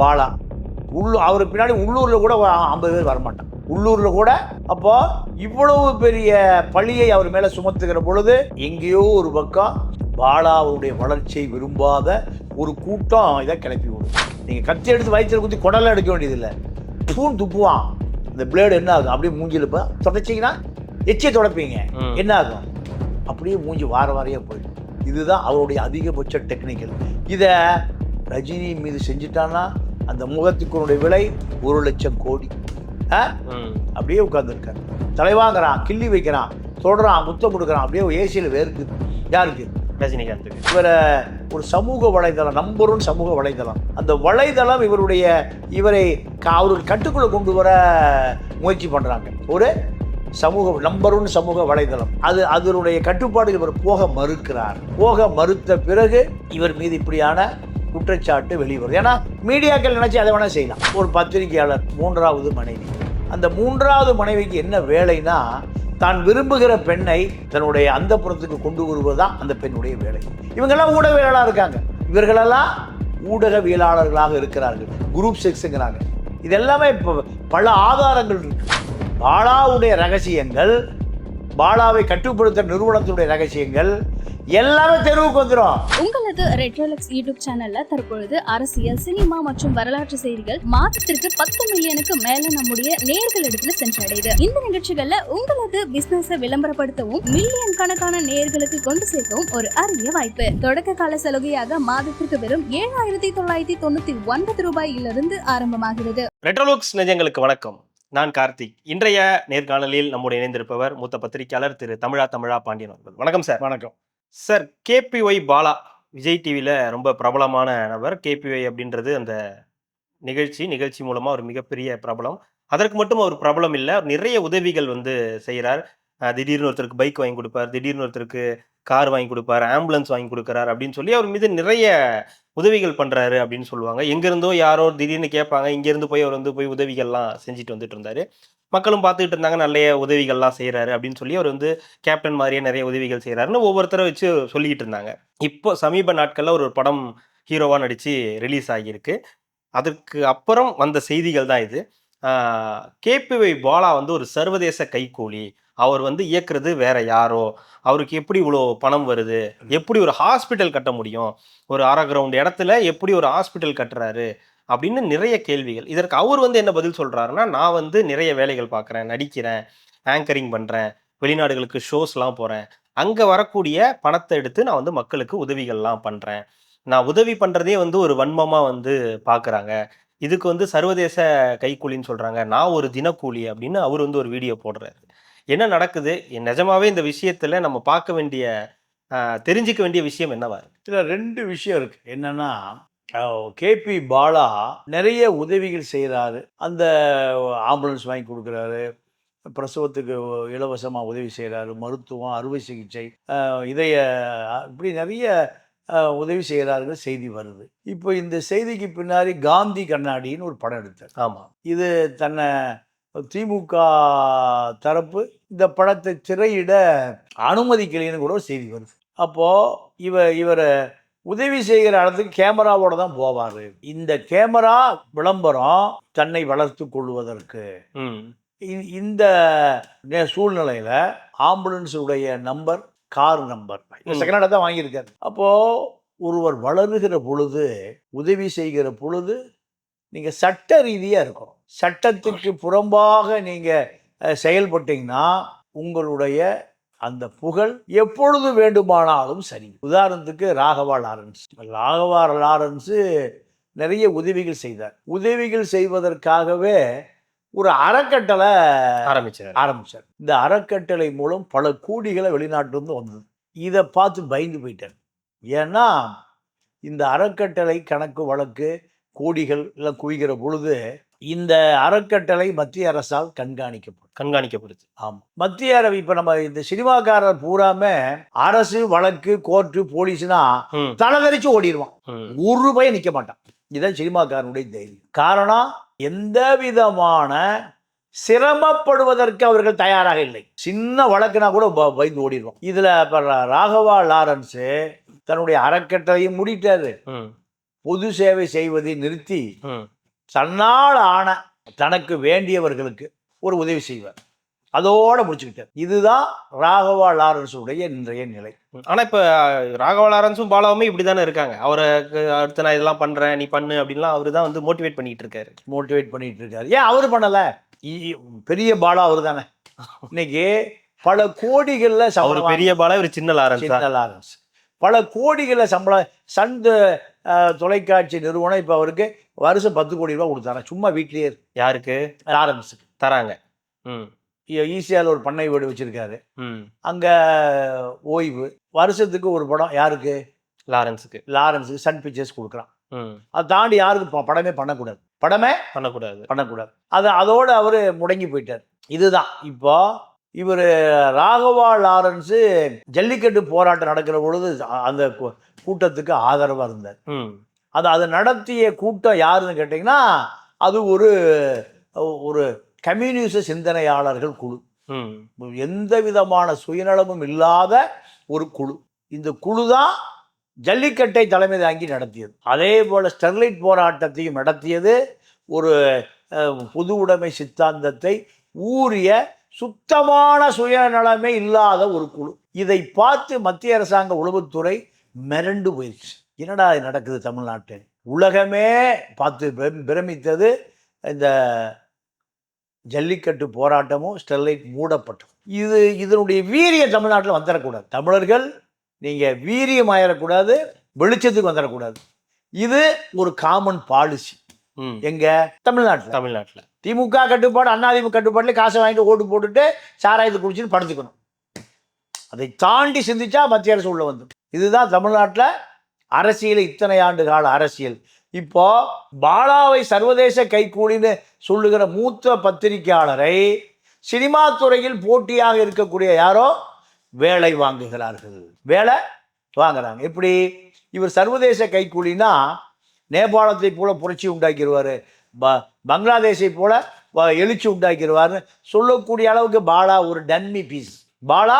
பாலா. உள்ளூர் அவர் பின்னாடி உள்ளூரில் கூட ஐம்பது பேர் வரமாட்டான் உள்ளூரில் கூட அப்போ இவ்வளவு பெரிய பழியை அவர் மேலே சுமத்துகிற பொழுது எங்கேயோ ஒரு பக்கம் பாலாவுடைய வளர்ச்சியை விரும்பாத ஒரு கூட்டம் இதை கிளப்பி விடும். நீங்கள் கத்தி எடுத்து வயிற்றுல குத்தி குடலை எடுக்க வேண்டியதில்லை. தூண் துப்புவான். இந்த பிளேடு என்ன ஆகும்? அப்படியே மூஞ்சில் இப்போ தொடச்சிங்கன்னா எச்சியை தொடப்பீங்க. என்ன ஆகும்? அப்படியே மூஞ்சி வார வாரியாக போயிடும். இதுதான் அவருடைய அதிகபட்ச டெக்னிக்கல் இதை ரஜினி மீது செஞ்சுட்டான்னா அந்த முகத்துக்குனுடைய விலை ஒரு லட்சம் கோடி. அப்படியே உட்காந்துருக்காரு தலைவாங்கிறான் கிள்ளி வைக்கிறான் தொடுறான் முத்தம் கொடுக்குறான் அப்படியே ஏசியில் வேர்க்குது. யாருக்கு? ரஜினிகாந்துக்கு இவரை ஒரு சமூக வலைதளம் நம்பர் ஒன் சமூக வலைதளம். அந்த வலைதளம் இவருடைய இவரை அவருக்கு கட்டுக்குள்ளே கொண்டு வர முயற்சி பண்ணுறாங்க ஒரு சமூக நம்பர் ஒன் சமூக வலைதளம். அது அதனுடைய கட்டுப்பாடு இவர் போக மறுக்கிறார். போக மறுத்த பிறகு இவர் மீது இப்படியான குற்றச்சாட்டு வெளிவரும். ஏன்னா மீடியாக்கள் நினச்சி அதை வேணால் செய்யலாம். ஒரு பத்திரிகையாளர் மூன்றாவது மனைவி. அந்த மூன்றாவது மனைவிக்கு என்ன வேலைனா தான் விரும்புகிற பெண்ணை தன்னுடைய அந்த புறத்துக்கு கொண்டு வருவது தான் அந்த பெண்ணுடைய வேலை. இவங்கெல்லாம் ஊடகவியலாளராக இருக்காங்க. இவர்களெல்லாம் ஊடகவியலாளர்களாக இருக்கிறார்கள். குரூப் செக்ஸுங்கிறாங்க இது எல்லாமே இப்போ பல ஆதாரங்கள் இருக்கு. பாலாவுடைய ரகசியங்கள் பாலாவை கட்டுப்படுத்த நிறுவனத்துடைய ரகசியங்கள் எல்லாமே தெருவுக்கு வந்துடும் உங்களது ரெட்ரோலக்ஸ் யூடியூப் சேனல்ல தற்பொழுது அரசியல் சினிமா மற்றும் வரலாற்று செய்திகள் மாதத்திற்கு பத்து மில்லியனுக்கு மேல நம்முடைய நேர்களிடத்துல சென்றடையுது. இந்த நிகழ்ச்சிகள்ல உங்களது பிசினஸ விளம்பரப்படுத்தவும் மில்லியன் கணக்கான நேர்களுக்கு கொண்டு சேர்க்கவும் ஒரு அரிய வாய்ப்பு. தொடக்க கால சலுகையாக மாதத்திற்கு வெறும் ஏழாயிரத்தி தொள்ளாயிரத்தி தொண்ணூத்தி ஒன்பது ரூபாயிலிருந்து ஆரம்பமாகிறது. ரெட்ரோலுக்ஸ் நிஜங்களுக்கு வணக்கம். நான் கார்த்திக். இன்றைய நேர்காணலில் நம்முடைய இணைந்திருப்பவர் மூத்த பத்திரிகையாளர் திரு தமிழா தமிழா பாண்டியன் அவர்கள். வணக்கம் சார். வணக்கம். சார் கேபிஒய் பாலா விஜய் டிவியில் ரொம்ப பிரபலமான நபர். கேபிஒய் அப்படின்றது அந்த நிகழ்ச்சி நிகழ்ச்சி மூலமாக ஒரு மிகப்பெரிய பிரபலம். அதற்கு மட்டும் அவர் பிரபலம் இல்லை. அவர் நிறைய உதவிகள் வந்து செய்கிறார் திடீர்னு ஒருத்தருக்கு பைக் வாங்கி கொடுப்பார். திடீர்னு ஒருத்தருக்கு கார் வாங்கி கொடுப்பார். ஆம்புலன்ஸ் வாங்கி கொடுக்குறாரு அப்படின்னு சொல்லி அவர் மீது நிறைய உதவிகள் பண்ணுறாரு அப்படின்னு சொல்லுவாங்க. எங்கேருந்தோ யாரோ திடீர்னு கேட்பாங்க. இங்கேருந்து போய் அவர் வந்து போய் உதவிகள்லாம் செஞ்சுட்டு வந்துட்டு இருந்தார். மக்களும் பார்த்துக்கிட்டு இருந்தாங்க நிறைய உதவிகள்லாம் செய்கிறாரு அப்படின்னு சொல்லி அவர் வந்து கேப்டன் மாதிரியே நிறைய உதவிகள் செய்கிறாருன்னு ஒவ்வொருத்தரை வச்சு சொல்லிக்கிட்டு இருந்தாங்க. இப்போ சமீப நாட்களில் ஒரு படம் ஹீரோவாக நடித்து ரிலீஸ் ஆகியிருக்கு. அதற்கு அப்புறம் வந்த செய்திகள் தான் இது. கேபிஒய் பாலா வந்து ஒரு சர்வதேச கைக்கூலி. அவர் வந்து இயக்குறது வேற யாரோ? அவருக்கு எப்படி இவ்வளோ பணம் வருது? எப்படி ஒரு ஹாஸ்பிட்டல் கட்ட முடியும்? ஒரு அரை கிரவுண்ட் இடத்துல எப்படி ஒரு ஹாஸ்பிட்டல் கட்டுறாரு? அப்படின்னு நிறைய கேள்விகள். இதற்கு அவர் வந்து என்ன பதில் சொல்கிறாருன்னா நான் வந்து நிறைய வேலைகள் பார்க்குறேன் நடிக்கிறேன் ஆங்கரிங் பண்ணுறேன் வெளிநாடுகளுக்கு ஷோஸ்லாம் போகிறேன் அங்கே வரக்கூடிய பணத்தை எடுத்து நான் வந்து மக்களுக்கு உதவிகள்லாம் பண்ணுறேன் நான் உதவி பண்ணுறதே வந்து ஒரு வன்மமாக வந்து பார்க்குறாங்க இதுக்கு வந்து சர்வதேச கைக்கூலின்னு சொல்கிறாங்க நான் ஒரு தினக்கூலி அப்படின்னு அவர் வந்து ஒரு வீடியோ போடுறாரு. என்ன நடக்குது? நிஜமாவே இந்த விஷயத்தில் நம்ம பார்க்க வேண்டிய தெரிஞ்சிக்க தெரிஞ்சுக்க வேண்டிய விஷயம் என்னவா இருக்கு? இதில் ரெண்டு விஷயம் இருக்கு. என்னன்னா கேபி பாலா நிறைய உதவிகள் செய்கிறாரு அந்த ஆம்புலன்ஸ் வாங்கி கொடுக்குறாரு. பிரசவத்துக்கு இலவசமாக உதவி செய்கிறாரு மருத்துவம் அறுவை சிகிச்சை இதய இப்படி நிறைய உதவி செய்கிறாருங்க செய்தி வருது. இப்போ இந்த செய்திக்கு பின்னாடி காந்தி கண்ணாடின்னு ஒரு படம் எடுத்தார். ஆமா. இது தன்னை திமுக தரப்பு இந்த படத்தை திரையிட அனுமதிக்கலைன்னு கூட ஒரு செய்தி வருது. அப்போது இவ இவரை உதவி செய்கிற இடத்துக்கு கேமராவோட தான் போவார். இந்த கேமரா விளம்பரம் தன்னை வளர்த்து கொள்வதற்கு. இந்த சூழ்நிலையில ஆம்புலன்ஸுடைய நம்பர் கார் நம்பர். செகண்ட் ஹேண்டாக தான் வாங்கியிருக்காரு. அப்போது ஒருவர் வளருகிற பொழுது உதவி செய்கிற பொழுது நீங்கள் சட்ட ரீதியாக இருக்கணும் சட்டத்துக்கு புறம்பாக நீங்கள் செயல்பட்டீங்கன்னா உங்களுடைய அந்த புகழ் எப்பொழுது வேண்டுமானாலும் சரி. உதாரணத்துக்கு ராகவா லாரன்ஸ். ராகவா லாரன்ஸு நிறைய உதவிகள் செய்தார். உதவிகள் செய்வதற்காகவே ஒரு அறக்கட்டளை ஆரம்பிச்சாரு. ஆரம்பிச்சார். இந்த அறக்கட்டளை மூலம் பல கோடிகளை வெளிநாட்டிலிருந்து வந்தது. இதை பார்த்து பயந்து போயிட்டார். ஏன்னா இந்த அறக்கட்டளை கணக்கு வழக்கு கோடிகள் எல்லாம் குவிகிற பொழுது இந்த அறக்கட்டளை மத்திய அரசால் கண்காணிக்கப்படும். கண்காணிக்கப்படுது. ஆமாம் மத்திய அரசு இப்போ நம்ம இந்த சினிமாக்காரர் பூராம அரசு வழக்கு கோர்ட்டு போலீஸ்னா தலைதறிச்சு ஓடிடுவான் ஒரு ரூபாய் நிற்க மாட்டான். இதுதான் சினிமாக்காரனுடைய தைரியம். காரணம் எந்த விதமான சிரமப்படுவதற்கு அவர்கள் தயாராக இல்லை. சின்ன வழக்குனா கூட பயந்து ஓடிடுவோம் இதில் ராகவா லாரன்ஸு தன்னுடைய அறக்கட்டளையும் மூடிட்டாரு. பொது சேவை செய்வதை நிறுத்தி. தன்னால் ஆன தனக்கு வேண்டியவர்களுக்கு ஒரு உதவி செய்வார். அதோட முடிச்சுக்கிட்டார். இதுதான் ராகவா லாரன்ஸ் உடைய இன்றைய நிலை. ஆனா இப்ப ராகவ லாரன்ஸும் பாலாவுமே இப்படிதானே இருக்காங்க. அவரை அடுத்து நான் இதெல்லாம் பண்றேன் நீ பண்ணு அப்படின்லாம் அவரு தான் வந்து மோட்டிவேட் பண்ணிட்டு இருக்காரு. மோட்டிவேட் பண்ணிட்டு இருக்காரு. ஏன் அவர் பண்ணல? பெரிய பாலா அவர் தானே இன்னைக்கு பல கோடிகள்ல அவர் பெரிய பாலா இவர் சின்ன லாரன்ஸ் தான். சின்ன லாரன்ஸ். பல கோடிகளில் சம்பளம் சந்த தொலைக்காட்சி நிறுவனம் இப்போ அவருக்கு வருஷம் பத்து கோடி ரூபா கொடுத்தாங்க. சும்மா வீட்லயே. யாருக்கு? லாரன்ஸுக்கு தராங்க. ம். ஈஸியால் ஒரு பண்ணை வீடு வச்சிருக்காரு. ம். அங்கே ஓய்வு. வருஷத்துக்கு ஒரு படம் யாருக்கு? லாரன்ஸுக்கு. லாரன்ஸுக்கு சன் பிக்சர்ஸ் கொடுக்குறான். ம். அதை தாண்டி யாருக்கு ப- படமே பண்ணக்கூடாது. படமே பண்ணக்கூடாது. பண்ணக்கூடாது. அது அதோட அவர் முடங்கி போயிட்டார். இதுதான். இப்போ இவர் ராகவா லாரன்ஸு ஜல்லிக்கட்டு போராட்டம் நடக்கிற பொழுது அந்த கூட்டத்துக்கு ஆதரவாக இருந்தார். ம். அது அது நடத்திய கூட்டம் யாருன்னு கேட்டிங்கன்னா அது ஒரு ஒரு கம்யூனிச சிந்தனையாளர்கள் குழு. எந்த விதமான சுயநலமும் இல்லாத ஒரு குழு. இந்த குழு தான் ஜல்லிக்கட்டை தலைமை தாங்கி நடத்தியது. அதே போல் ஸ்டெர்லைட் போராட்டத்தையும் நடத்தியது. ஒரு பொது உடைமை சித்தாந்தத்தை ஊறிய சுத்தமான சுயநலமே இல்லாத ஒரு குழு. இதை பார்த்து மத்திய அரசாங்க உளவுத்துறை மிரண்டு போயிடுச்சு. என்னடா இது நடக்குது தமிழ்நாட்டில்? உலகமே பார்த்து பிரம்- பிரமித்தது இந்த ஜல்லிக்கட்டு போராட்டமும் ஸ்டெர்லைட் மூடப்பட்டது இது இதனுடைய வீரிய தமிழ்நாட்டில் வந்துடக்கூடாது தமிழர்கள் நீங்கள் வீரியம் ஆயிடக்கூடாது வெளிச்சத்துக்கு வந்துடக்கூடாது இது ஒரு காமன் பாலிசி ம். எங்க? தமிழ்நாட்டில். தமிழ்நாட்டுல. திமுக கட்டுப்பாடு அதிமுக கட்டுப்பாட்டில் காசை வாங்கிட்டு ஓட்டு போட்டுட்டு சாராயத்தை குடிச்சுட்டு படுத்துக்கணும். அதை தாண்டி சிந்திச்சா மத்திய அரசு உள்ள வந்துடும் இதுதான் தமிழ்நாட்டில் அரசியல் இத்தனை ஆண்டு கால அரசியல். இப்போ பாலாவை சர்வதேச கைக்கூலின்னு சொல்லுகிற மூத்த பத்திரிகையாளரை சினிமா துறையில் போட்டியாக இருக்கக்கூடிய யாரோ வேலை வாங்குகிறார்கள். வேலை வாங்குறாங்க. எப்படி? இவர் சர்வதேச கைக்கூலினா நேபாளத்தை போல புரட்சி உண்டாக்கிடுவார். ப பங்களாதேஷை போல எழுச்சி உண்டாக்கிடுவார்னு சொல்லக்கூடிய அளவுக்கு பாலா ஒரு டன்மி பீஸ். பாலா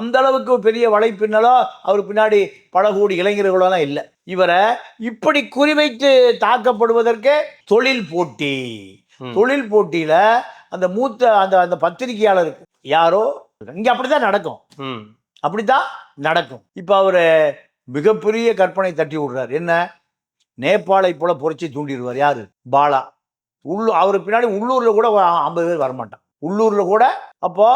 அந்த அளவுக்கு பெரிய வலைப்பின்னலோ அவர் பின்னாடி பல கோடி இளைஞர்களெல்லாம் இல்லை. இவரை இப்படி குறிவைத்து தாக்கப்படுவதற்கு தொழில் போட்டி. தொழில் போட்டியில அந்த மூத்த அந்த அந்த பத்திரிகையாளர் யாரோ இங்க அப்படித்தான் நடக்கும். அப்படித்தான் நடக்கும். இப்போ அவர் மிகப்பெரிய கற்பனை தட்டி விடுறார். என்ன? நேபாளை போல புரட்சி தூண்டிடுவார். யாரு? பாலா. உள்ளு அவர் பின்னாடி உள்ளூர்ல கூட ஐம்பது பேர் வரமாட்டான் உள்ளூர்ல கூட அப்போ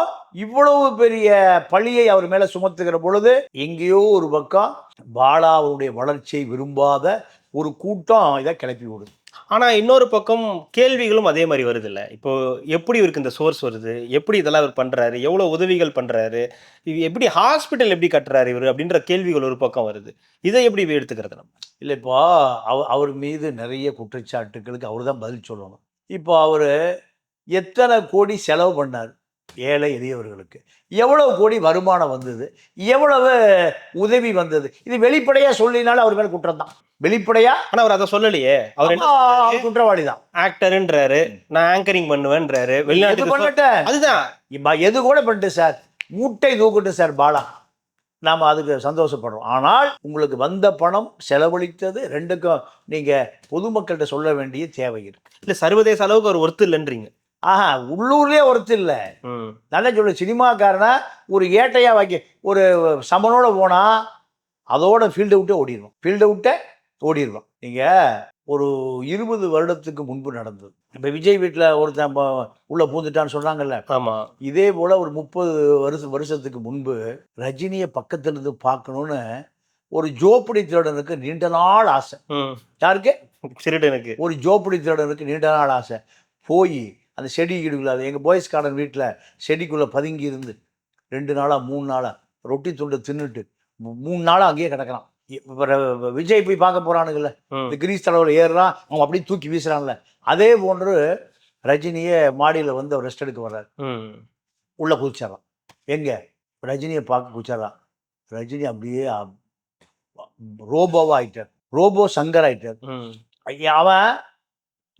இவ்வளவு பெரிய பழியை அவர் மேல சுமத்துகிற பொழுது எங்கேயோ ஒரு பக்கம் பாலா அவருடைய வளர்ச்சியை விரும்பாத ஒரு கூட்டம் இதை கிளப்பி விடுது. ஆனா இன்னொரு பக்கம் கேள்விகளும் அதே மாதிரி வருது இல்ல இப்போ எப்படி இவருக்கு இந்த சோர்ஸ் வருது? எப்படி இதெல்லாம் இவர் பண்றாரு? எவ்வளவு உதவிகள் பண்றாரு? இது எப்படி ஹாஸ்பிட்டல் எப்படி கட்டுறாரு இவர் அப்படின்ற கேள்விகள் ஒரு பக்கம் வருது. இதை எப்படி எடுத்துக்கிறது நம்ம? இல்லை இப்போ அவ அவர் மீது நிறைய குற்றச்சாட்டுகளுக்கு அவர் தான் பதில் சொல்லணும். இப்போ அவர் எத்தனை கோடி செலவு பண்ணார்? ஏழை எளியவர்களுக்கு. எவ்வளவு கோடி வருமானம் வந்தது? எவ்வளவு உதவி வந்தது? இது வெளிப்படையாக சொல்லினாலும் அவர் மேலே குற்றம் தான். வெளிப்படையா? ஆனா அவர் அதை சொல்லலையே. அவர் குற்றவாளி தான் ஆக்டர்ன்றாரு. நான் ஆங்கரிங் பண்ணுவேன்றாரு. சொ- பண்ணட்டும் அதுதான். எது கூட பண்ணிட்டு சார்? மூட்டை தூக்கட்டும் சார் பாலா. நாம் அதுக்கு சந்தோஷப்படுறோம். ஆனால் உங்களுக்கு வந்த பணம் செலவழித்தது ரெண்டுக்கும் நீங்கள் பொதுமக்கள்கிட்ட சொல்ல வேண்டிய தேவை இருக்கு. இல்ல சர்வதேச அளவுக்கு அவர் ஒர்த்து இல்லைன்றீங்க. ஆஹா உள்ளூர்லேயே ஒருத்தர் இல்லை. நல்லா சொல்லு சினிமாக்காரனா ஒரு ஏட்டையாக வைக்க ஒரு சமனோட போனால் அதோட ஃபீல்டை விட்டு ஓடிடுவோம் ஃபீல்டை விட்டு ஓடிடுவோம் நீங்கள் ஒரு இருபது வருடத்துக்கு முன்பு நடந்தது. இப்போ விஜய் வீட்டில் ஒருத்தன் உள்ள பூந்துட்டான்னு சொன்னாங்கல்ல. ஆமா. இதே போல் ஒரு முப்பது வருஷ வருஷத்துக்கு முன்பு ரஜினியை பக்கத்துல இருந்து பார்க்கணுன்னு ஒரு ஜோப்படி திருடனுக்கு நீண்ட நாள் ஆசை. யாருக்கு? சிறுடனுக்கு. ஒரு ஜோப்படி திருடனுக்கு நீண்ட நாள் ஆசை. போய் அந்த செடி இடுக்குள்ள அது எங்கள் பாய்ஸ் கார்டன் வீட்டில் செடிக்குள்ளே பதுங்கி இருந்து ரெண்டு நாளாக மூணு நாளாக ரொட்டி துண்டை தின்னுட்டு மூணு நாளாக அங்கேயே கிடக்கிறான். விஜய் போய் பார்க்க போகிறானுங்கல்ல ம் இந்த கிரீஸ் தலைவர் ஏறுறான் அவன் அப்படியே தூக்கி வீசுறான்ல. அதே போன்று ரஜினியே மாடியில் வந்து அவர் ரெஸ்ட் எடுக்க வர்றாரு. உள்ளே குதிச்சிடறான். எங்கே? ரஜினியை பார்க்க குதிச்சிடறான். ரஜினி அப்படியே அ- ரோபோவா ஆயிட்டார். ரோபோ சங்கர் ஆயிட்டார். அவன்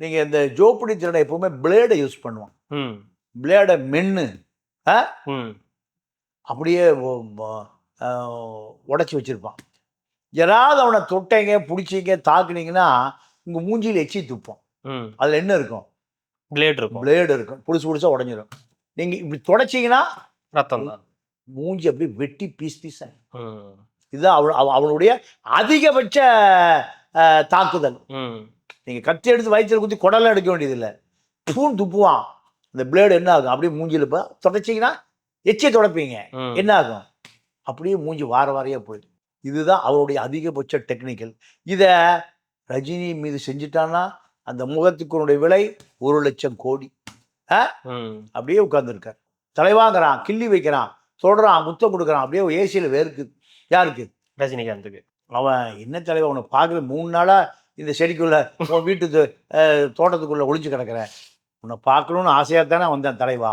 நீங்கள் இந்த ஜோப்படி திருடன் எப்பவுமே பிளேடை யூஸ் பண்ணுவான் ம். பிளேடை மென்று ம். அப்படியே உடச்சி வச்சிருப்பான். யாராவது அவனை தொட்டைங்க பிடிச்சிங்க தாக்குனீங்கன்னா உங்கள் மூஞ்சியில் எச்சி துப்போம். ம். அதில் என்ன இருக்கும்? பிளேட் இருக்கும். பிளேடு இருக்கும். புதுசு புதுசாக உடஞ்சிரும். நீங்கள் இப்படி தொடச்சிங்கன்னா ரத்தம் தான். மூஞ்சி அப்படியே வெட்டி பீஸ் பீஸ் இதுதான் அவ அவ- அவனுடைய அதிகபட்ச தாக்குதல். ம். நீங்கள் கத்தி எடுத்து வயிற்றுல குத்தி குடலாம் எடுக்க வேண்டியதில்லை. பூன் துப்புவான். இந்த பிளேடு என்ன ஆகும்? அப்படியே மூஞ்சியில் இப்போ தொடச்சிங்கன்னா எச்சியை தொடப்பீங்க. என்ன ஆகும்? அப்படியே மூஞ்சி வார வாரியாக போயிடும். இதுதான் அவருடைய அதிகபட்ச டெக்னிக்கல் இதை ரஜினி மீது செஞ்சுட்டான்னா அந்த முகத்துக்குனுடைய விலை ஒரு லட்சம் கோடி. அப்படியே உட்காந்துருக்கார் தலைவாங்கிறான் கிள்ளி வைக்கிறான் சொல்கிறான் முத்தம் கொடுக்குறான். அப்படியே ஏசியில் வேர்க்குது. யாருக்கு? ரஜினிகாந்துக்கு. அவன் என்ன தலைவன் உன்னை பார்க்குற மூணு நாளாக இந்த செடிக்குள்ள உன் வீட்டு தோட்டத்துக்குள்ள ஒளிஞ்சு கிடக்குறேன் உன்னை பார்க்கணுன்னு ஆசையாக தானே வந்தேன் தலைவா.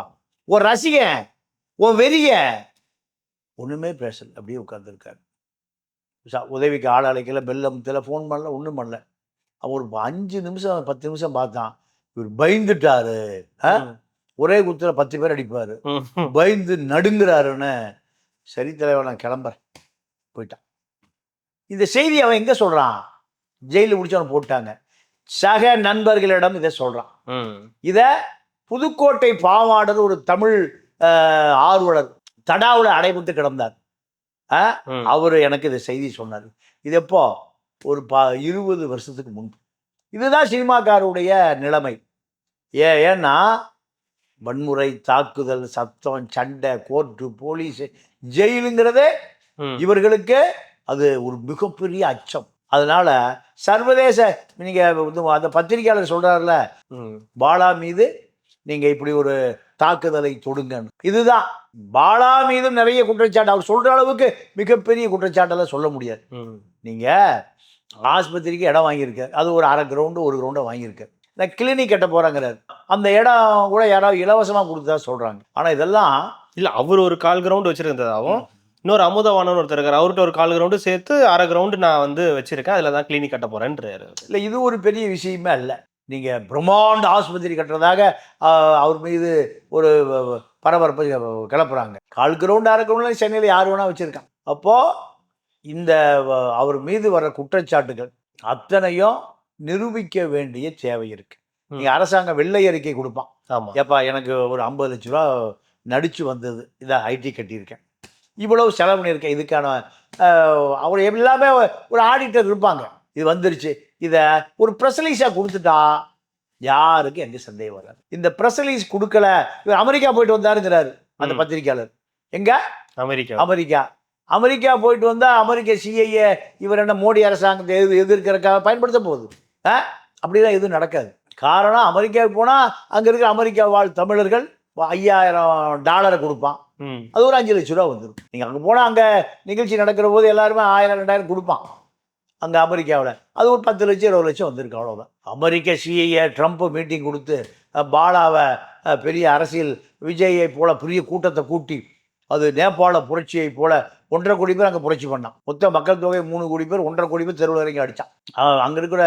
உன் ரசிகன் உன் வெறியன் ஒன்றுமே பேசல அப்படியே உட்காந்துருக்காரு உதவிக்கு ஆள் அழைக்கல பெல் அமுத்தல ஃபோன் பண்ணல ஒன்றும் பண்ணல. அவன் ஒரு அஞ்சு நிமிஷம் பத்து நிமிஷம் பார்த்தான். இவர் பயந்துட்டாரு. ஒரே குத்துல பத்து பேர் அடிப்பாரு. பயந்து நடுங்குறாருன்னு. சரி தலைவர் நான் கிளம்புறேன். போயிட்டான். இந்த செய்தி அவன் எங்க சொல்றான்? ஜெயிலில் முடிச்சவன் போட்டாங்க சக நண்பர்களிடம் இதை சொல்றான். ம். இத புதுக்கோட்டை பாவாடர் ஒரு தமிழ் ஆர்வலர் தடாவுல அடைபட்டு கிடந்தார். அவர் எனக்கு இந்த செய்தி சொன்னார். இது எப்போ? ஒரு பா இருபது வருஷத்துக்கு முன்பு. இதுதான் சினிமாக்காருடைய நிலைமை. ஏ ஏன்னா வன்முறை தாக்குதல் சத்தம் சண்டை கோர்ட்டு போலீஸ் ஜெயிலுங்கிறதே. இவர்களுக்கு அது ஒரு மிகப்பெரிய அச்சம். அதனால சர்வதேச நீங்க வந்து அந்த பத்திரிகையாளர் சொல்றாருல ம். பாலா மீது நீங்க இப்படி ஒரு தாக்குதலை தொடுங்கன்னு. இதுதான். பாலா மீதும் நிறைய குற்றச்சாட்டு அவர் சொல்ற அளவுக்கு மிகப்பெரிய குற்றச்சாட்டெல்லாம் சொல்ல முடியாது. ம். நீங்க ஆஸ்பத்திரிக்கு இடம் வாங்கியிருக்க அது ஒரு அரை கிரவுண்டு ஒரு கிரவுண்டை வாங்கியிருக்க இந்த கிளினிக் கட்ட போறாங்கிறாரு. அந்த இடம் கூட யாராவது இலவசமா கொடுத்தா சொல்றாங்க. ஆனா இதெல்லாம் இல்ல அவர் ஒரு கால் கிரவுண்ட் வச்சிருந்ததாவும் இன்னொரு அமுதவானன் ஒருத்தர் இருக்காரு. அவர்கிட்ட ஒரு கால் கிரவுண்டு சேர்த்து அரை கிரவுண்டு நான் வந்து வச்சிருக்கேன். அதுல தான் கிளினிக் கட்ட போறேன்றாரு இல்லை இது ஒரு பெரிய விஷயமே அல்ல. நீங்க பிரம்மாண்ட ஆஸ்பத்திரி கட்டுறதாக அவர் மீது ஒரு பரபரப்பை கிளப்புறாங்க. கால் கிரவுண்ட் அரை கிரவுண்ட்ல சென்னையில் யார் வேணா வச்சிருக்கான். அப்போ இந்த அவர் மீது வர குற்றச்சாட்டுகள் அத்தனையும் நிரூபிக்க வேண்டிய தேவை இருக்கு. நீங்க அரசாங்கம் வெள்ளை அறிக்கை கொடுப்பான். ஆமா. ஏப்பா எனக்கு ஒரு ஐம்பது லட்ச ரூபா நடிச்சு வந்தது. இதை ஐடி கட்டியிருக்கேன். இவ்வளவு செலவு பண்ணியிருக்கேன் இதுக்கான அவர் எல்லாமே ஒரு ஆடிட்டர் இருப்பாங்க. இது வந்துருச்சு. இதை ஒரு ப்ரெஸ்லீஸாக கொடுத்துட்டா யாருக்கும் எந்த சந்தேகம் வராது. இந்த ப்ரெஸ்லீஸ் கொடுக்கல. இவர் அமெரிக்கா போயிட்டு வந்தாருங்கிறாரு அந்த ம். பத்திரிக்கையாளர் எங்க? அமெரிக்கா. அமெரிக்கா. அமெரிக்கா போயிட்டு வந்தா அமெரிக்க சிஐஏ இவர் என்ன மோடி அரசாங்கத்தை எது எதிர்க்கிறக்காக பயன்படுத்த போகுது? ஆ? அப்படிலாம் எதுவும் நடக்காது. காரணம் அமெரிக்காவுக்கு போனால் அங்கே இருக்கிற அமெரிக்கா வாழ் தமிழர்கள் ஐயாயிரம் டாலரை கொடுப்பான். அது ஒரு அஞ்சு லட்ச ரூபா வந்துடும் நீங்கள் அங்கே போனால் அங்கே நிகழ்ச்சி நடக்கிற போது எல்லாருமே ஆயிரம் ரெண்டாயிரம் கொடுப்பான். அங்கே அமெரிக்காவில். அது ஒரு பத்து லட்சம் இருபது லட்சம் வந்திருக்கு அவ்வளோதான் அமெரிக்க சிஐஏ ட்ரம்ப் மீட்டிங் கொடுத்து பாலாவை பெரிய அரசியல் விஜயை போல பெரிய கூட்டத்தை கூட்டி அது நேபாள புரட்சியை போல ஒன்றரை கோடி பேர் அங்கே புரட்சி பண்ணான். மொத்த மக்கள் தொகை மூணு கோடி பேர் ஒன்றரை கோடி பேர் தெருவில் இறங்கி அடித்தான் அங்கே இருக்கிற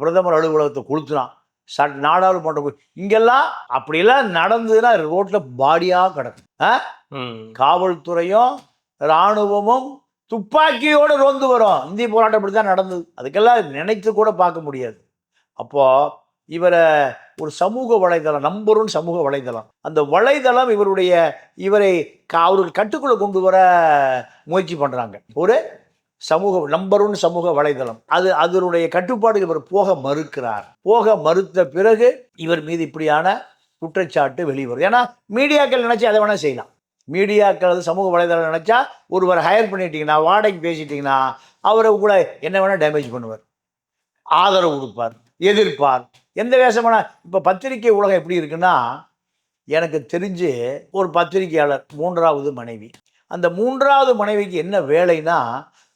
பிரதமர் அலுவலகத்தை கொளுத்துனான். சட் நாடாளுமன்ற இங்கெல்லாம் அப்படியெல்லாம் நடந்ததுன்னா ரோட்டில் பாடியாக கிடக்கும். காவல்துறையும் இராணுவமும் துப்பாக்கியோடு ரோந்து வரும். இந்திய போராட்டம் இப்படி தான் நடந்தது. அதுக்கெல்லாம் நினைத்து கூட பார்க்க முடியாது. அப்போ இவரை ஒரு சமூக வலைதளம் நம்பரும் சமூக வலைதளம். அந்த வலைதளம் இவருடைய இவரை அவர்கள் கட்டுக்குள்ள கொண்டு வர முயற்சி பண்றாங்க. ஒரு சமூக ஒன் சமூக வலைதளம். அது அதனுடைய கட்டுப்பாடு இவர் போக மறுக்கிறார். போக மறுத்த பிறகு இவர் மீது இப்படியான குற்றச்சாட்டு வெளிவரும். ஏன்னா மீடியாக்கள் நினச்சி அதை வேணால் செய்யலாம். மீடியாக்கள் அது சமூக வலைதளம் நினச்சா ஒருவர் ஹையர் பண்ணிட்டீங்கன்னா வாடகைக்கு பேசிட்டிங்கன்னா அவரை கூட என்ன வேணால் டேமேஜ் பண்ணுவார். ஆதரவு கொடுப்பார் எதிர்ப்பார். எந்த வேஷமான இப்போ பத்திரிகை உலகம் எப்படி இருக்குன்னா எனக்கு தெரிஞ்சு ஒரு பத்திரிகையாளர் மூன்றாவது மனைவி. அந்த மூன்றாவது மனைவிக்கு என்ன வேலைன்னா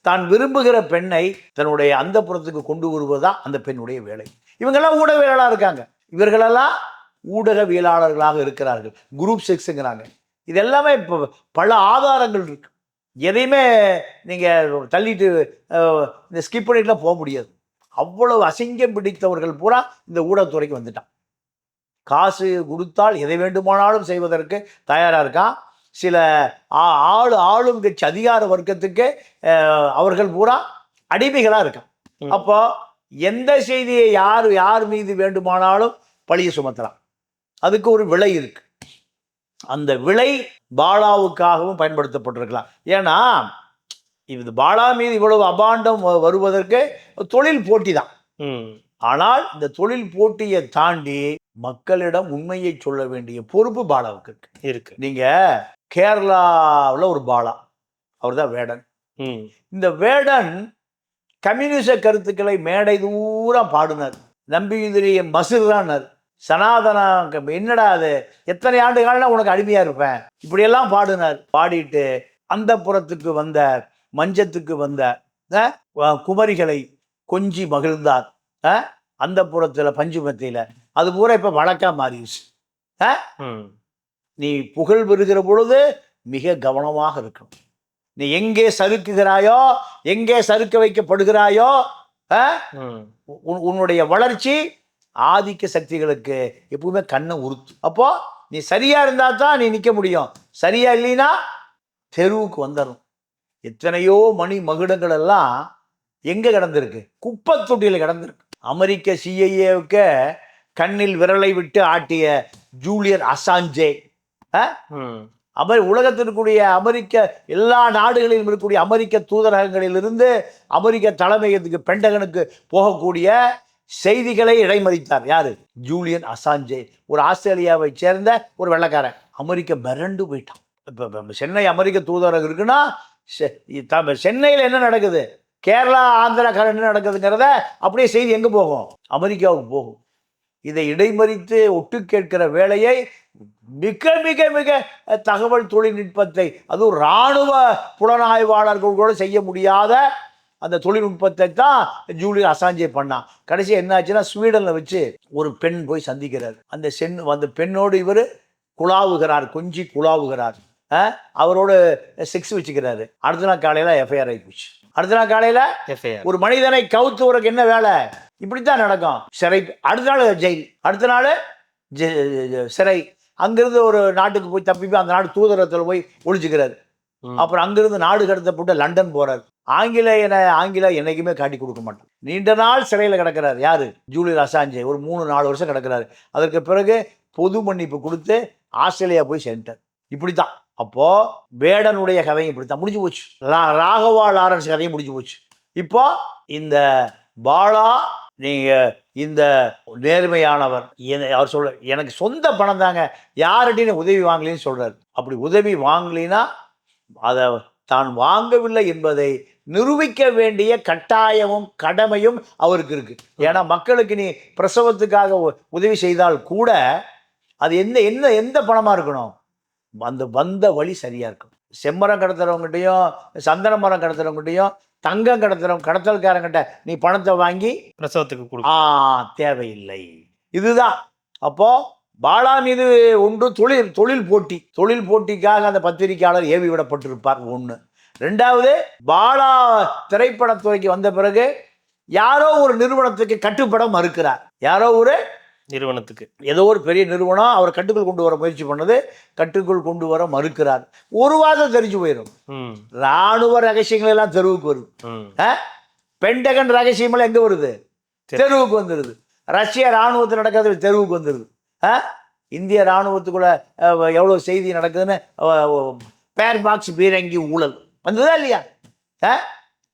தான் விரும்புகிற பெண்ணை தன்னுடைய அந்த புறத்துக்கு கொண்டு வருவதுதான் அந்த பெண்ணுடைய வேலை. இவங்கெல்லாம் ஊடகவியலாளராக இருக்காங்க. இவர்களெல்லாம் ஊடகவியலாளர்களாக இருக்கிறார்கள். குரூப் செக்ஸுங்கிறாங்க. இது எல்லாமே இப்போ பல ஆதாரங்கள் இருக்கு. எதையுமே நீங்கள் தள்ளிட்டு இந்த ஸ்கிப் பண்ணிட்டுலாம் போக முடியாது. அவ்வளவு அசிங்கம் பிடித்தவர்கள் பூரா இந்த ஊடகத்துறைக்கு வந்துட்டான். காசு கொடுத்தால் எதை வேண்டுமானாலும் செய்வதற்கு தயாராக இருக்கான். சில ஆ- ஆளு ஆளும் கட்சி அதிகார வர்க்கத்துக்கு அவர்கள் பூரா அடிமைகளாக இருக்கான். அப்போ எந்த செய்தியை யார் யார் மீது வேண்டுமானாலும் பழிய சுமத்தலாம். அதுக்கு ஒரு விலை இருக்கு. அந்த விலை பாலாவுக்காகவும் பயன்படுத்தப்பட்டிருக்கலாம். ஏன்னா இது பாலா மீது இவ்வளவு அபாண்டம் வருவதற்கு தொழில் போட்டி தான். ஆனால் இந்த தொழில் போட்டியை தாண்டி மக்களிடம் உண்மையை சொல்ல வேண்டிய பொறுப்பு பாலாவுக்கு இருக்கு. இருக்கு. நீங்க கேரளாவில் ஒரு பாலா. அவர் தான் வேடன் இந்த வேடன் கம்யூனிச கருத்துக்களை மேடை தூரம் பாடினார். நம்பியுதிரிய மசுரானார் சனாதன என்னடா அது? எத்தனை ஆண்டு காலம் உனக்கு அடிமையா இருப்பேன். இப்படியெல்லாம் பாடினார். பாடிட்டு அந்த புறத்துக்கு வந்த மஞ்சத்துக்கு வந்த குமரிகளை கொஞ்சி மகிழ்ந்தார். அந்த புறத்துல பஞ்சுமத்தியில அது பூரா இப்ப வழக்கா மாறிடுச்சு. நீ புகழ் பெறுகிற பொழுது மிக கவனமாக இருக்கணும். நீ எங்கே சறுக்குகிறாயோ எங்கே சறுக்க வைக்கப்படுகிறாயோ உன்னுடைய வளர்ச்சி ஆதிக்க சக்திகளுக்கு எப்பவுமே கண்ணை உறுத்து. அப்போ நீ சரியா இருந்தா தான் நீ நிக்க முடியும். சரியா இல்லைன்னா தெருவுக்கு வந்துடணும் எத்தனையோ மணி மகுடங்கள் எல்லாம் எங்க கிடந்திருக்கு? குப்பை தொட்டியில கிடந்திருக்கு. அமெரிக்க சிஐஏவுக்கு கண்ணில் விரலை விட்டு ஆட்டிய ஜூலியர் அசாஞ்சே. அமெரி உலகத்தில் இருக்கக்கூடிய அமெரிக்க எல்லா நாடுகளிலும் இருக்கக்கூடிய அமெரிக்க தூதரகங்களிலிருந்து அமெரிக்க தலைமையகத்துக்கு பெண்டகனுக்கு போகக்கூடிய செய்திகளை இடைமறித்தார். யாரு? ஜூலியன் அசாஞ்சே ஒரு ஆஸ்திரேலியாவை சேர்ந்த ஒரு வெள்ளைக்காரன். அமெரிக்க மிரண்டு போயிட்டான். இப்போ சென்னை அமெரிக்க தூதரகம் இருக்குன்னா சென்னையில் என்ன நடக்குது? கேரளா ஆந்திரா கர- என்ன நடக்குதுங்கிறத அப்படியே செய்தி எங்கே போகும்? அமெரிக்காவுக்கு போகும். இதை இடைமறித்து ஒட்டு கேட்கிற வேலையை மிக மிக மிக தகவல் தொழில்நுட்பத்தை அதுவும் இராணுவ புலனாய்வாளர்கள் கூட செய்ய முடியாத அந்த தொழில்நுட்பத்தை தான் ஜூலியன் அசாஞ்சே பண்ணான். கடைசி என்னாச்சுன்னா ஸ்வீடனில் வச்சு ஒரு பெண் போய் சந்திக்கிறார். அந்த சென் அந்த பெண்ணோடு இவர் குழாவுகிறார் கொஞ்சி குழாவுகிறார். அஹ், அவரோட செக்ஸ் வச்சுக்கிறாரு. அடுத்த நாள் காலையில் எஃப்ஐஆர் ஆகி போச்சு. அடுத்த நாள் காலையில் எஃப்ஐஆர் ஒரு மனிதனை கவுத்துவருக்கு என்ன வேலை? இப்படித்தான் நடக்கும். சிறை அடுத்த நாள் ஜெயில். அடுத்த நாள் சிறை. அங்கிருந்து ஒரு நாட்டுக்கு போய் தப்பி போய் அந்த நாடு தூதரகத்தில் போய் ஒழிச்சுக்கிறாரு. அப்புறம் அங்கிருந்து நாடு கடத்தப்பட்டு லண்டன் போறாரு. ஆங்கிலேயனை ஆங்கில என்னைக்குமே காட்டி கொடுக்க மாட்டான் நீண்ட நாள் சிறையில் கிடக்கிறார். யாரு? ஜூலியர் அசாஞ்சே. ஒரு மூணு நாலு வருஷம் கிடக்கிறாரு. அதற்கு பிறகு பொது மன்னிப்பு கொடுத்து ஆஸ்திரேலியா போய் சேர்ந்தார் இப்படித்தான். அப்போ வேடனுடைய கதையும் இப்படித்தான் முடிஞ்சு போச்சு. ராகவா லாரன்ஸ் கதையும் முடிஞ்சு போச்சு. இப்போ இந்த பாலா நீங்க இந்த நேர்மையானவர் அவர் சொல்ற எனக்கு சொந்த பணம் தாங்க யார்கிட்டையும் உதவி வாங்கலின்னு சொல்றாரு. அப்படி உதவி வாங்கலினா அதை தான் வாங்கவில்லை என்பதை நிரூபிக்க வேண்டிய கட்டாயமும் கடமையும் அவருக்கு இருக்கு. ஏன்னா மக்களுக்கு நீ பிரசவத்துக்காக உ- உதவி செய்தால் கூட அது எந்த என்ன எந்த பணமா இருக்கணும்? அந்த வந்த வழி சரியா இருக்கும். செம்மரம் கடத்துறவங்ககிட்டயும் சந்தன மரம் கடத்துறவங்ககிட்டயும் தங்கம் கடத்துறவங்க கடத்தல்காரங்கிட்ட நீ பணத்தை வாங்கி பிரசவத்துக்கு ஆ கொடுக்கும் தேவையில்லை. இதுதான். அப்போ பாலா மீது ஒன்று தொழில் தொழில் போட்டி. தொழில் போட்டிக்காக அந்த பத்திரிகையாளர் ஏவி விடப்பட்டிருப்பார் ஒன்று ரெண்டாவது பாலா திரைப்படத்துறைக்கு வந்த பிறகு யாரோ ஒரு நிறுவனத்துக்கு கட்டுப்பட மறுக்கிறார். யாரோ ஒரு நிறுவனத்துக்கு. ஏதோ ஒரு பெரிய நிறுவனம் அவர் கட்டுக்குள் கொண்டு வர முயற்சி பண்ணது கட்டுக்குள் கொண்டு வர மறுக்கிறார். ஒரு வாரம் தெரிஞ்சு போயிடும் ம். இராணுவ ரகசியங்கள் எல்லாம் தெருவுக்கு வரும்? பென்டகன் ரகசியமெல்லாம் எங்க வருது? தெரு- தெருவுக்கு வந்துடுது ரஷ்ய ராணுவத்தில் நடக்கிறது தெருவுக்கு வந்துடுது? இந்திய ராணுவத்துக்குள்ள அஹ், எவ்வளவு செய்தி நடக்குதுன்னு பேர் பாக்ஸ் பீரங்கி ஊழல். வந்ததா இல்லையா?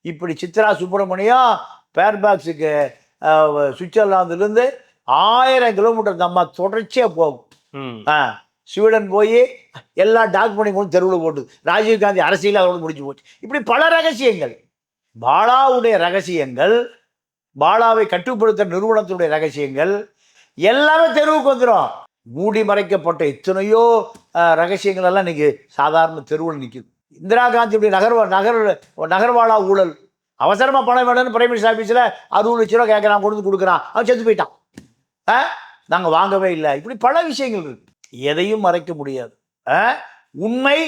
இப்படி சித்ரா சுப்பிரமணியம் பேர் பாக்ஸுக்கு சுவிட்சர்லாந்துலேருந்து ஆயிரம் கிலோமீட்டர் நம்ம தொடர்ச்சியாக போகும். ஆ ஸ்வீடன் போய் எல்லா டாக்குமெண்ட்டையும் கொண்டு தெருவில் போட்டுது ராஜீவ் காந்தி அரசியல் அதோட முடிஞ்சு போச்சு. இப்படி பல ரகசியங்கள். பாலாவுடைய ரகசியங்கள் பாலாவை கட்டுப்படுத்த நிறுவனத்துடைய ரகசியங்கள் எல்லாமே தெருவுக்கு வந்துடும் மூடி மறைக்கப்பட்ட எத்தனையோ ரகசியங்கள் எல்லாம் இன்னைக்கு சாதாரண தெருவில் நிற்குது இந்திரா காந்தி இப்படி நகர் நகர் நகர்வாழா ஊழல். அவசரமா பணம் வேணும்னு பிரைம் மினிஸ்டர் ஆஃபீஸில் அறுபது லட்ச ரூபா கேட்குறான் கொண்டு வந்து கொடுக்குறான். அவன் செத்து போயிட்டான். நாங்கள் வாங்கவே இல்லை. இப்படி பல விஷயங்கள் இருக்கு. எதையும் மறைக்க முடியாது? உண்மை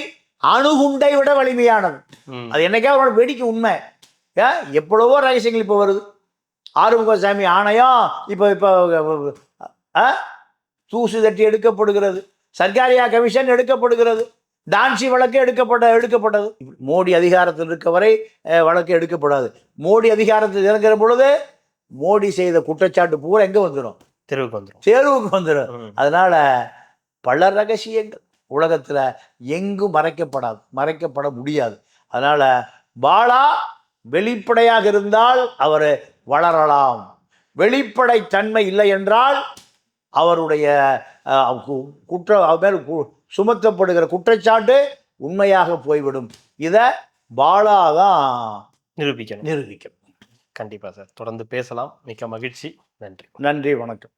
அணுகுண்டை விட வலிமையானது. அது என்னைக்கா நாள் வெடிக்கும் உண்மை. எவ்வளவோ ரகசியங்கள் இப்போ வருது. ஆறுமுகசாமி ஆணையம் இப்போ இப்போ? தூசு தட்டி எடுக்கப்படுகிறது. சர்க்காரியா கமிஷன் எடுக்கப்படுகிறது. டான்சி வழக்கு எடுக்கப்பட்ட எடுக்கப்பட்டது. மோடி அதிகாரத்தில் இருக்க வரை வழக்கு எடுக்கப்படாது. மோடி அதிகாரத்தில் இறங்குற பொழுது மோடி செய்த குற்றச்சாட்டு பூரா எங்கே வந்துடும் தெருவுக்கு வந்துரும். தேர்வுக்கு வந்துடும். அதனால பல ரகசியங்கள். உலகத்தில் எங்கும் மறைக்கப்படாது மறைக்கப்பட முடியாது. அதனால பாலா வெளிப்படையாக இருந்தால் அவர் வளரலாம். வெளிப்படை தன்மை இல்லை என்றால் அவருடைய குற்ற அவர் மேல் கு- சுமத்தப்படுகிற குற்றச்சாட்டு உண்மையாக போய்விடும். இதை பாலா தான் நிரூபிக்கணும். நிரூபிக்கும் கண்டிப்பா சார். தொடர்ந்து பேசலாம். மிக்க மகிழ்ச்சி. நன்றி. நன்றி வணக்கம்.